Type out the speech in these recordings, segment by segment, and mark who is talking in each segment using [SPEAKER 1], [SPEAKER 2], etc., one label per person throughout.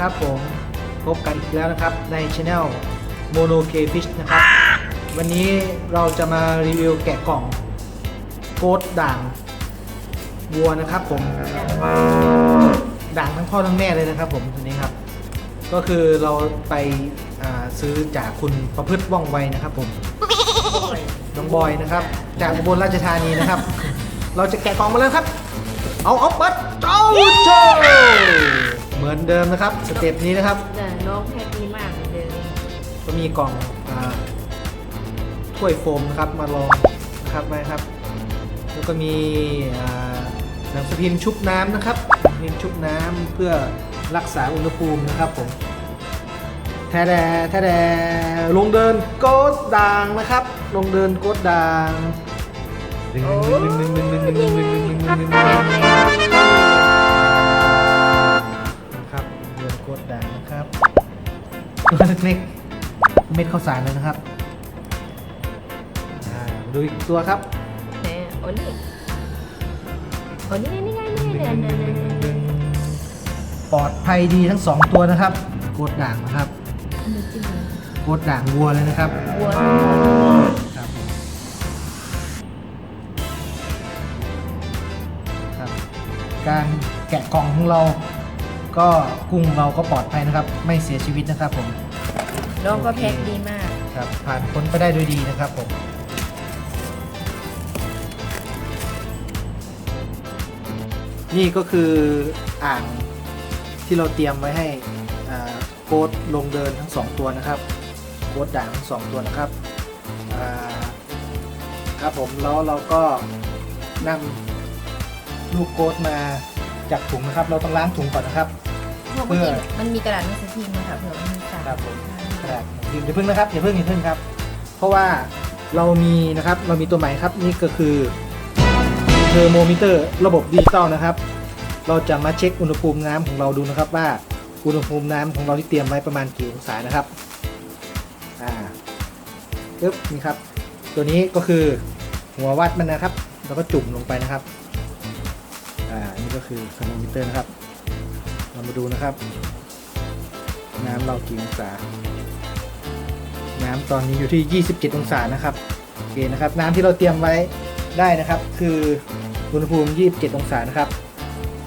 [SPEAKER 1] ครับผมพบกันอีกแล้วนะครับในช anel Mono K Fish นะครับ วันนี้เราจะมารีวิวแกะกล่องโกดด่างวัวนะครับผมด่างทั้งพ่อทั้งแม่เลยนะครับ ผมตัวนี้ครับ ก็คือเราไปาซื้อจากคุณประพฤติว่องไวนะครับ ผมน้องบอยนะครับ จากอุบลราชธานีนะครับ เราจะแกะกล่องมาแล้วครับ เอาเอาเปิดเจ้าโชว์เห มือนเดิมนะครับสเต็ปนี้นะครับ
[SPEAKER 2] แต่น้องแพทดีมากเลย
[SPEAKER 1] ก็มีกล่องอ่าถ้วยโฟมนะครับมาลองนะครับไว้ครับ แล้วก็มีอ่าหนังสพิมพ์ชุบน้ำนะครับหนังสพิมพ์ชุบน้ำเพื่อรักษาอุณหภูมินะครับผมแท้แดแท้แดลงเดินโกดด่างนะครับ ลงเดินโกดด่างดึงดึ กดด่างนะครับตัวเล็กๆเม็ดข้าวสารเลยนะครับอ่าดูอีกตัวครับ
[SPEAKER 2] แหมโอ้นี่โอ้นี่นี่ไงนี่ไงเนี่ยเนี่ยเนี่ยเนี่ย
[SPEAKER 1] ปลอดภัยดีทั้งสองตัวนะครับโกดด่างนะครับ
[SPEAKER 2] อันนี้จริงเหรอ
[SPEAKER 1] โกดด่างวัวเลยนะครับ
[SPEAKER 2] วัว
[SPEAKER 1] ครับครับ การแกะกล่องของเรา ก็กุ้งของเราก็ปลอดภัยนะครับ ไม่เสียชีวิตนะครับผม
[SPEAKER 2] น้องก็แพ็คดีมาก
[SPEAKER 1] ครับ ผ่านพ้นไปได้ด้วยดีนะครับผมนี่ก็คืออ่างที่เราเตรียมไว้ให้อ่าโค้ดลงเดินทั้งสองตัวนะครับโค้ดด่างทั้งสองตัวนะครับอ่าครับผมแล้วเราก็นำลูกโค้ดมาจากถุงนะครับ เราต้องล้างถุงก่อนนะครับ
[SPEAKER 2] เพราะบางทีมันมีกระดาษหนังสือพิมพ์นะคะเผื่อมันมีสาร
[SPEAKER 1] ครับผมกระดาษพิมพ์อย่าเพิ่งนะครับอย่าเพิ่งอย่าเพิ่งครับ เพราะว่าเรามีนะครับเรามีตัวใหม่ครับนี่ก็คือเทอร์โมมิเตอร์ระบบดิจิตอลนะครับ เราจะมาเช็คอุณหภูมิน้ำของเราดูนะครับว่าอุณหภูมิน้ำของเราที่เตรียมไว้ประมาณกี่องศานะครับอ่าปึ๊บนี่ครับ ตัวนี้ก็คือหัววัดมันนะครับ แล้วก็จุ่มลงไปนะครับอ่านี่ก็คือเทอร์โมมิเตอร์นะครับเรา มาดูนะครับ น้ำเรากี่องศา น้ำตอนนี้อยู่ที่ 27 องศานะครับโอเคนะครับ น้ำที่เราเตรียมไว้ได้นะครับ คืออุณหภูมิ 27 องศานะครับ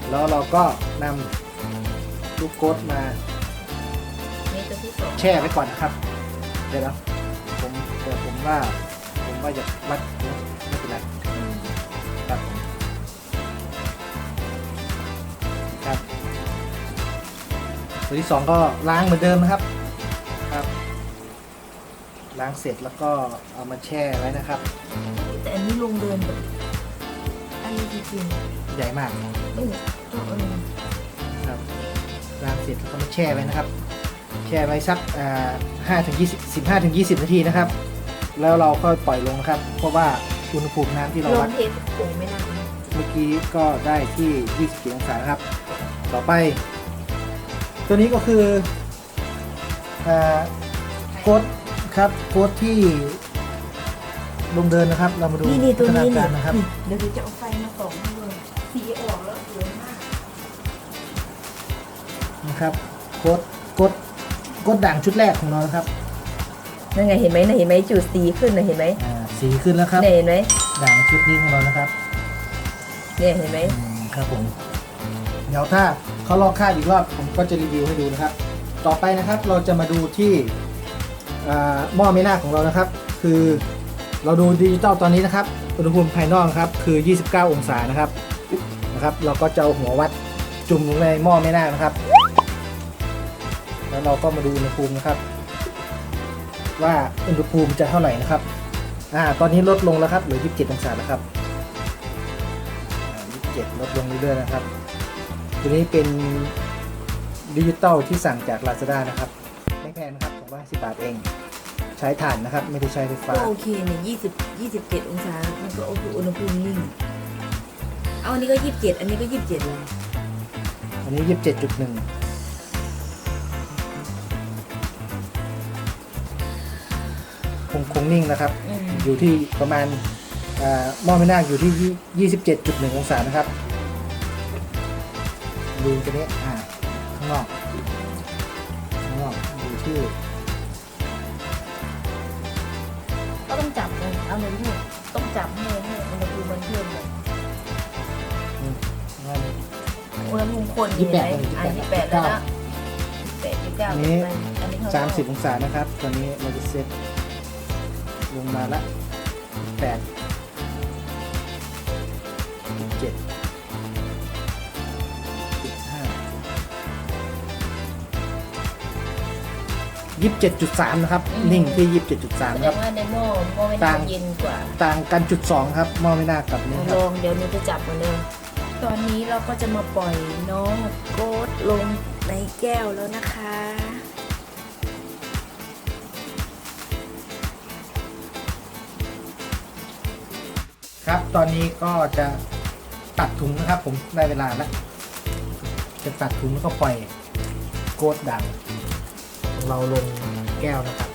[SPEAKER 1] แล้วเราก็นำลูกโกดมา
[SPEAKER 2] นี่ตัวที่สอง
[SPEAKER 1] แช่ไว้ก่อนนะครับ เดี๋ยวนะผมแต่ผมว่า ผมว่าจะวัดไม่เป็นไร
[SPEAKER 2] อืม
[SPEAKER 1] ครับผมครับ ตัวที่สองก็ล้างเหมือนเดิมนะครับครับ ล้างเสร็จแล้วก็เอามาแช่ไว้นะครับ
[SPEAKER 2] แต่อันนี้ลงเดินแบบอันนี้จริง
[SPEAKER 1] ใหญ่มาก
[SPEAKER 2] ๆเออตัวเออ
[SPEAKER 1] ครับล้างเสร็จแล้วก็มาแช่ไว้นะครับ แช่ไว้สักห้าถึงยี่สิบสิบห้าถึงยี่สิบนาทีนะครับ แล้วเราก็ปล่อยลงนะครับ เพราะว่าอุณหภูมิน้ำที่เรา
[SPEAKER 2] ล
[SPEAKER 1] วั
[SPEAKER 2] ง
[SPEAKER 1] ด
[SPEAKER 2] เทสผงไม่นาน
[SPEAKER 1] เมื่อกี้ก็ได้ที่ 24 องศานะครับ ต่อไป ตัวนี้ก็คืออ่าโค้ดครับโค้ดที่ลงเดินนะครับ เรามาดู
[SPEAKER 2] นี่นี่ตัว
[SPEAKER 1] พัฒ
[SPEAKER 2] นี้
[SPEAKER 1] นา
[SPEAKER 2] นี่
[SPEAKER 1] การนะครับ
[SPEAKER 2] เดี๋ยวจะเอาไฟมาส่องให้เลยสีออกแล้วสวยมาก
[SPEAKER 1] นะครับโค้ดโค้ดโค้ดด่างชุดแรกของเรานะครับ
[SPEAKER 2] นั่นไงเห็นไหมนะเห็นไหมจุดสีขึ้นนะเห็นไหม
[SPEAKER 1] อ่าสีขึ้นแล้วครับ
[SPEAKER 2] เนี่ยเห็นไหม
[SPEAKER 1] ด่างชุดนี้ของเรานะครับ
[SPEAKER 2] เนี่ยเห็นไหม
[SPEAKER 1] อืมครับผมเดี๋ยวถ้า เขาลอกคราอีกรอบผมก็จะรีวิวให้ดูนะครับ ต่อไปนะครับเราจะมาดูที่หม้อไม่นาของเรานะครับ คือเราดูดิจิตอลตอนนี้นะครับอุณหภูมิภายนอกครับคือ 29 องศานะครับนะครับ เราก็จะเอาหัววัดจุ่มลงในหม้อไม่นานะครับ แล้วเราก็มาดูอุณหภูมินะครับ ว่าอุณหภูมิจะเท่าไหร่นะครับอ่าตอนนี้ลดลงแล้วครับเหลือ 27 องศาแล้วครับ 27 ลดลงเรื่อยๆนะครับ ตัวนี้เป็นดิจิตอลที่สั่งจาก Lazada นะครับ ไม่แพงนะครับ250บาทเอง ใช้ถ่านนะครับ ไม่ได้ใช้ไฟฟ้า
[SPEAKER 2] ก็โอเคเนี่ยยี่สิบยี่สิบเจ็ดองศา มันก็โอเคอุณหภูมินิ่ง เอาอันนี้ก็ยี่สิบเจ็ดอันนี้ก็ยี่สิบเจ็ดเลย
[SPEAKER 1] อันนี้27.1คงคงนิ่งนะครับ
[SPEAKER 2] อืม
[SPEAKER 1] อยู่ที่ประมาณอ่าหม้อไม่นาคอยู่ที่ 27.1 องศานะครับ ดูตัวนี้อ่าข้างนอกคือ
[SPEAKER 2] ก็ต้องจับเลยเอาเลยพี่ต้องจับให้ให้อุณหภูมิมันเพิ่มเลย
[SPEAKER 1] ว่า
[SPEAKER 2] อุณหภูมิคน
[SPEAKER 1] ยี่สิบแปด
[SPEAKER 2] อยู่ไหนอะ
[SPEAKER 1] ยี่
[SPEAKER 2] ยี่
[SPEAKER 1] สิ
[SPEAKER 2] สิ
[SPEAKER 1] บบแป
[SPEAKER 2] แป
[SPEAKER 1] ด
[SPEAKER 2] ดแล้วนะแปดยี่สิบเก้า
[SPEAKER 1] อันนี้
[SPEAKER 2] อันนี้ข้งนอก
[SPEAKER 1] สามสิบองศานะครับ ตอนนี้เราจะเซตลงมาละแปดเจ็ด ยี่สิบเจ็ดจุดสามนะครับนิ่งที่ยี่สิบเจ็ดจุดสาม
[SPEAKER 2] แสด
[SPEAKER 1] ครับ
[SPEAKER 2] งว่าในหม้อหม้อไม่
[SPEAKER 1] ต่า
[SPEAKER 2] น่าง เย็นกว่า
[SPEAKER 1] ต่างกันจุดสองครับหม้อไม่น่ากับนี้ค
[SPEAKER 2] ล
[SPEAKER 1] รับ
[SPEAKER 2] องเดี๋ยวหนูจะจับมันเลย ตอนนี้เราก็จะมาปล่อยน้องโกดลงในแก้วแล้วนะคะ
[SPEAKER 1] ครับ ตอนนี้ก็จะตัดถุงนะครับ ผมได้เวลาแล้วจะตัดถุงแล้วก็ปล่อยโกดดังของ เราลงแก้วนะครับ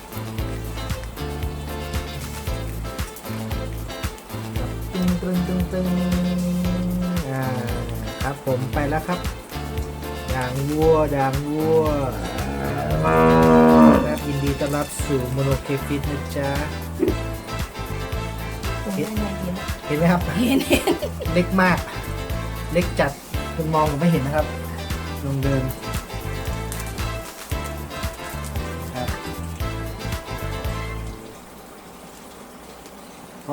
[SPEAKER 1] ตึงตึงตึงตึงอ่าครับผมไปแล้วครับด่างวัวด่างวัวและยินดีต้อนรับสู่โมโนเคฟิตนะจ๊ะ
[SPEAKER 2] ตรงนั้นยังเย็นนะ
[SPEAKER 1] เห็นไหมครับ
[SPEAKER 2] เห็นเห็น
[SPEAKER 1] เล็กมาก เล็กจัดคุณมองผมไม่เห็นนะครับ ลงเดิน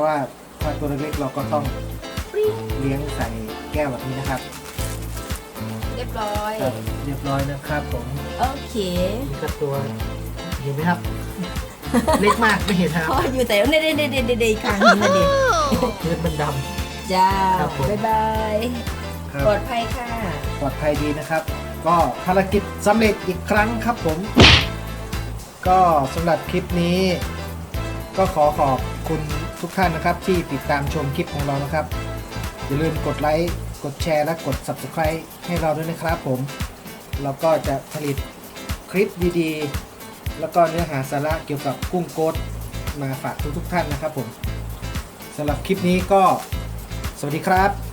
[SPEAKER 1] ราะว่าถ้าตัวเล็กๆเราก็ต้องเลี้ยงใส่แก้วแบบนี้นะครับ
[SPEAKER 2] เรียบร้อย
[SPEAKER 1] ครับเรียบร้อยนะครับผม
[SPEAKER 2] โอเค
[SPEAKER 1] นี่ก็ตัวเห็นไหมครับ เล็กมากไม่เห็นครับ
[SPEAKER 2] พออยู่แต่ในในในในในในครั้งนี้นะเด็ก
[SPEAKER 1] เลือดมันด
[SPEAKER 2] จ้า
[SPEAKER 1] ครับผม
[SPEAKER 2] บ๊ายบายำ
[SPEAKER 1] ครับ
[SPEAKER 2] ปลอดภัยค่ะ
[SPEAKER 1] ปลอดภัยดีนะครับ ก็ภารกิจสำเร็จอีกครั้งครับผม ก็สำหรับคลิปนี้ ก็ขอขอบคุณ ทุกท่านนะครับที่ติดตามชมคลิปของเรานะครับ อย่าลืมกดไลค์ กดแชร์ และกด Subscribe ให้เราด้วยนะครับผม เราก็จะผลิตคลิปดีๆ แล้วก็เนื้อหาสาระเกี่ยวกับกุ้งโกดมาฝากทุกๆท่านนะครับผมสำหรับคลิปนี้ก็สวัสดีครับ